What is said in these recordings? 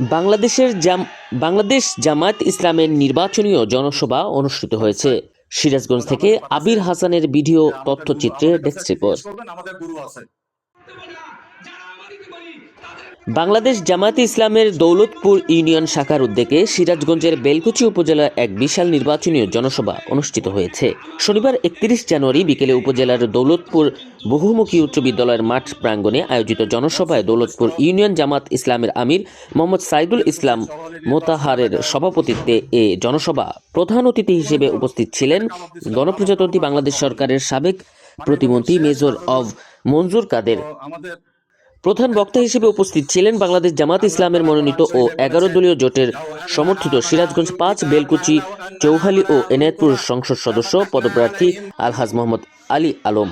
বাংলাদেশের জাম, বাংলাদেশ জামায়াত ইসলামের নির্বাচনীয় জনসভা অনুষ্ঠিত হয়েছে। সিরাজগঞ্জ থেকে আবির হাসানের ভিডিও, তথ্যচিত্রে ডেস্ক রিপোর্ট। বাংলাদেশ জামায়াতে ইসলামের দৌলতপুর ইউনিয়ন শাখার উদ্যোগে সিরাজগঞ্জের বেলকুচি উপজেলার এক বিশাল নির্বাচনীয় জনসভা অনুষ্ঠিত হয়েছে। শনিবার একত্রিশ জানুয়ারি বিকেলে উপজেলার দৌলতপুর বহুমুখী উচ্চ বিদ্যালয়ের মাঠ প্রাঙ্গণে আয়োজিত জনসভায় দৌলতপুর ইউনিয়ন জামাত ইসলামের আমির মোহাম্মদ সাইদুল ইসলাম মোতাহারের সভাপতিত্বে এ জনসভা প্রধান অতিথি হিসেবে উপস্থিত ছিলেন গণপ্রজাতন্ত্রী বাংলাদেশ সরকারের সাবেক প্রতিমন্ত্রী মেজর অব মঞ্জুর কাদের। প্রধান বক্তা হিসেবে উপস্থিত ছিলেন বাংলাদেশ জামাত ইসলামের মনোনীত ও এগারো দলীয় জোটের সমর্থিত সিরাজগঞ্জ পাঁচ, বেলকুচি, চৌহালি ও এনায়েতপুর সংসদ সদস্য, পদপ্রার্থী আলহাজ মোহাম্মদ আলী আলম।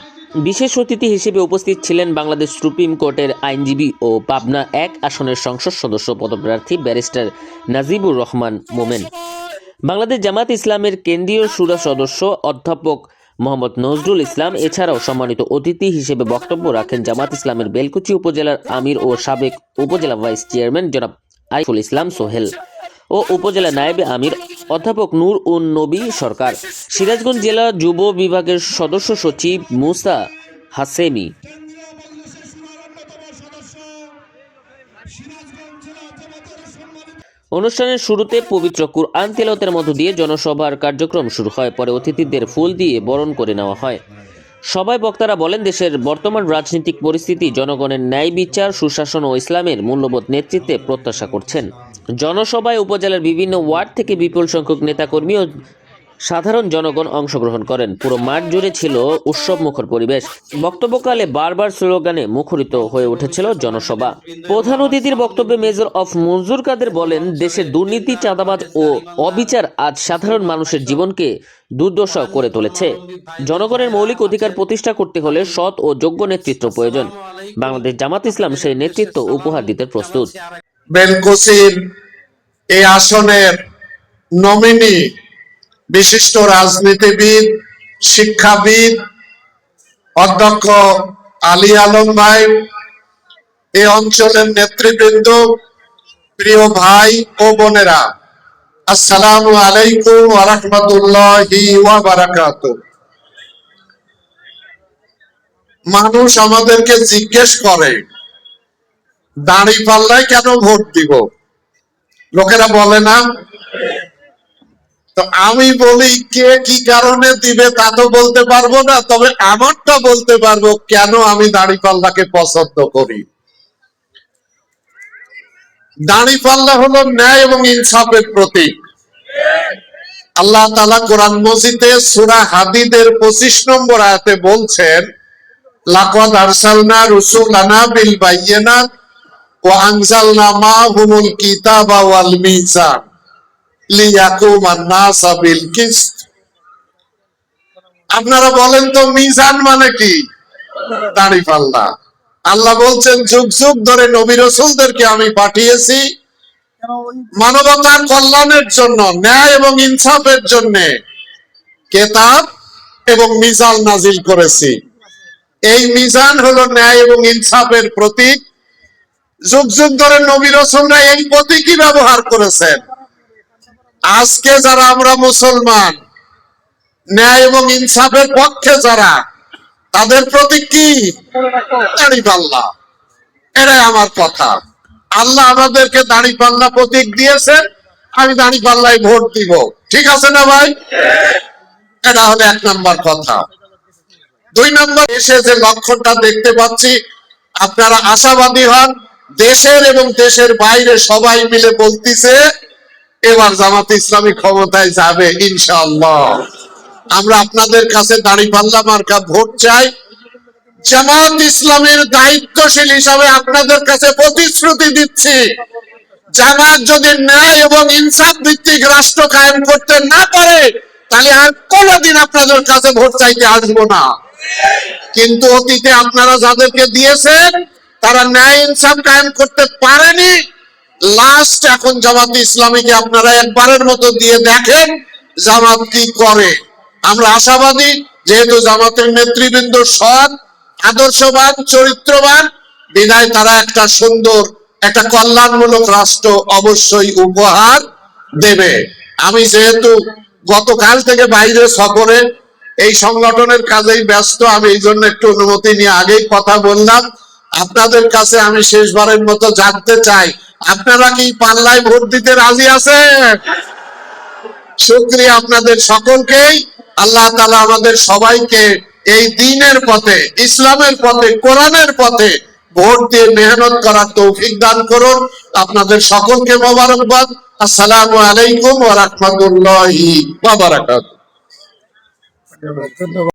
বিশেষ অতিথি হিসেবে উপস্থিত ছিলেন বাংলাদেশ সুপ্রিম কোর্টের আইনজীবী ও পাবনা এক আসনের সংসদ সদস্য, পদপ্রার্থী ব্যারিস্টার নাজিবুর রহমান মোমেন। বাংলাদেশ জামাত ইসলামের কেন্দ্রীয় সুরা সদস্য, অধ্যাপক মোহাম্মদ নজরুল ইসলাম, এছাড়াও সম্মানিত অতিথি হিসেবে বক্তব্য রাখেন জামাত ইসলামের বেলকুচি উপজেলার আমির ও সাবেক উপজেলা ভাইস চেয়ারম্যান জনাব আইফুল ইসলাম সোহেল ও উপজেলা নায়েবে আমির অধ্যাপক নূর উন নবী সরকার। সিরাজগঞ্জ জেলা যুব বিভাগের সদস্য সচিব মুসা হাসেমি। অনুষ্ঠানের শুরুতে পবিত্র কুরআন তেলাওয়াতের মধ্য দিয়ে জনসভার কার্যক্রম শুরু হয়। পরে অতিথিদের ফুল দিয়ে বরণ করে নেওয়া হয়। সবাই বক্তারা বলেন, দেশের বর্তমান রাজনৈতিক পরিস্থিতি জনগণের ন্যায় বিচার, সুশাসন ও ইসলামের মূল্যবোধ নেতৃত্বে প্রত্যাশা করছেন। জনসভায় উপজেলার বিভিন্ন ওয়ার্ড থেকে বিপুল সংখ্যক নেতাকর্মী ও সাধারণ জনগণ অংশগ্রহণ করেন। পুরো মাঠ জুড়ে ছিল উৎসব মুখর পরিবেশ। বক্তব্যকালে বারবার স্লোগানে মুখরিত হয়ে উঠেছিল জনসভা। প্রধান অতিথির বক্তব্যে মেজর অফ মঞ্জুর কাদের বলেন, দেশের দুর্নীতি, চাঁদাবাজ ও অবিচার আজ সাধারণ মানুষের জীবনকে দুর্দশা করে তুলেছে। জনগণের মৌলিক অধিকার প্রতিষ্ঠা করতে হলে সৎ ও যোগ্য নেতৃত্ব প্রয়োজন। বাংলাদেশ জামাত ইসলাম সেই নেতৃত্ব উপহার দিতে প্রস্তুত। এই আসনের নমিনি বিশিষ্ট রাজনীতিবিদ, শিক্ষাবিদ, অধ্যক্ষ আলী আলম ভাই এই অঞ্চলের নেতৃবৃন্দ, প্রিয় ভাই ও বোনেরা, আসসালামু আলাইকুম ওয়া রাহমাতুল্লাহি মানুষ আমাদেরকে জিজ্ঞেস করে দাঁড়ি পাল্লায় কেন ভোট দিব? লোকেরা বলে না তো আমি বলি কে কি কারণে দিবে তা তো বলতে পারব না, তবে এমনটা বলতে পারব কেন আমি দাঁড়িপাল্লাকে পছন্দ করি? দাঁড়িপাল্লা হলো ন্যায় এবং ইনসাফের প্রতীক। আল্লাহ তালা কোরআন মসজিদে সুরা হাদিদের পঁচিশ নম্বর আয়াতে বলছেন, লাকদ আরসালনা রুসুলানা বিল বাইয়েনাত ও আংসালনা মা হুমুল কিতাবা ওয়াল মিজান। আপনারা বলেন তো, মিজান মানে কি? দাড়ি পাল্লা। আল্লাহ বলছেন, যুগ যুগ ধরে নবী রসুলদেরকে আমি পাঠিয়েছি মানবতার কল্যাণের জন্য, ন্যায় এবং ইনসাফের জন্য কেতাব এবং মিজান নাজিল করেছি। এই মিজান হলো ন্যায় এবং ইনসাফের প্রতীক। যুগ যুগ ধরে নবী রসুলরা এই প্রতীকই ব্যবহার করেছেন। আজকে যারা আমরা মুসলমান, ন্যায় এবং ইনসাফের পক্ষে যারা, তাদের প্রতীক কি দাড়ি পাল্লা? এটাই আমার কথা। আল্লাহ আমাদেরকে দাড়ি পাল্লা প্রতীক দিয়েছেন, আমি দাড়ি পাল্লায় ভোট দিব। ঠিক আছে না ভাই? এটা হলো এক নাম্বার কথা। দুই নম্বর এসে যে লক্ষণটা দেখতে পাচ্ছি, আপনারা আশাবাদী হন, দেশের এবং দেশের বাইরে সবাই মিলে বলতিছে এবার জামাত ইসলামী ক্ষমতায় যাবে, ইনশাআল্লাহ। আমরা আপনাদের কাছে দাঁড়ি পাল্লা মার্কা ভোট চাই। জামাত ইসলামের দায়িত্বশীল হিসাবে আপনাদের কাছে প্রতিশ্রুতি দিচ্ছি। জামাত যদি ন্যায় এবং ইনসাফ ভিত্তিক রাষ্ট্র কায়েম করতে না পারে, তাহলে আর কোনোদিন আপনাদের কাছে ভোট চাইতে আসব না। কিন্তু অতীতে আপনারা যাদেরকে দিয়েছেন, তারা ন্যায় ইনসাফ কায়েম করতে পারেনি। লাস্ট এখন জামাত ইসলামীকে আপনারা একবারের মতো দিয়ে দেখেন জামাত কি করে। আমরা আশাবাদী, যেহেতু জামাতের নেতৃবৃন্দ সৎ, আদর্শবান, চরিত্রবান বিদায় তারা একটা সুন্দর, একটা কল্যাণমূলক রাষ্ট্র অবশ্যই উপহার দেবে। আমি যেহেতু গতকাল থেকে বাইরে সফরে, এই সংগঠনের কাজেই ব্যস্ত, আমি এই জন্য একটু অনুমতি নিয়ে আগেই কথা বললাম। আপনাদের কাছে আমি শেষবারের মতো জানতে চাই আপনারা কি পাল্লায় ভোট দিতে রাজি আছেন? শুক্রিয়া আপনাদের সকলকেই। আল্লাহ তালা আমাদের সবাইকে এই দিনের পথে, ইসলামের পথে, কোরআনের পথে ভোট দিয়ে মেহনত করার তৌফিক দান করুন। আপনাদের সকলকে মোবারকবাদ। আসসালামু আলাইকুম ওয়া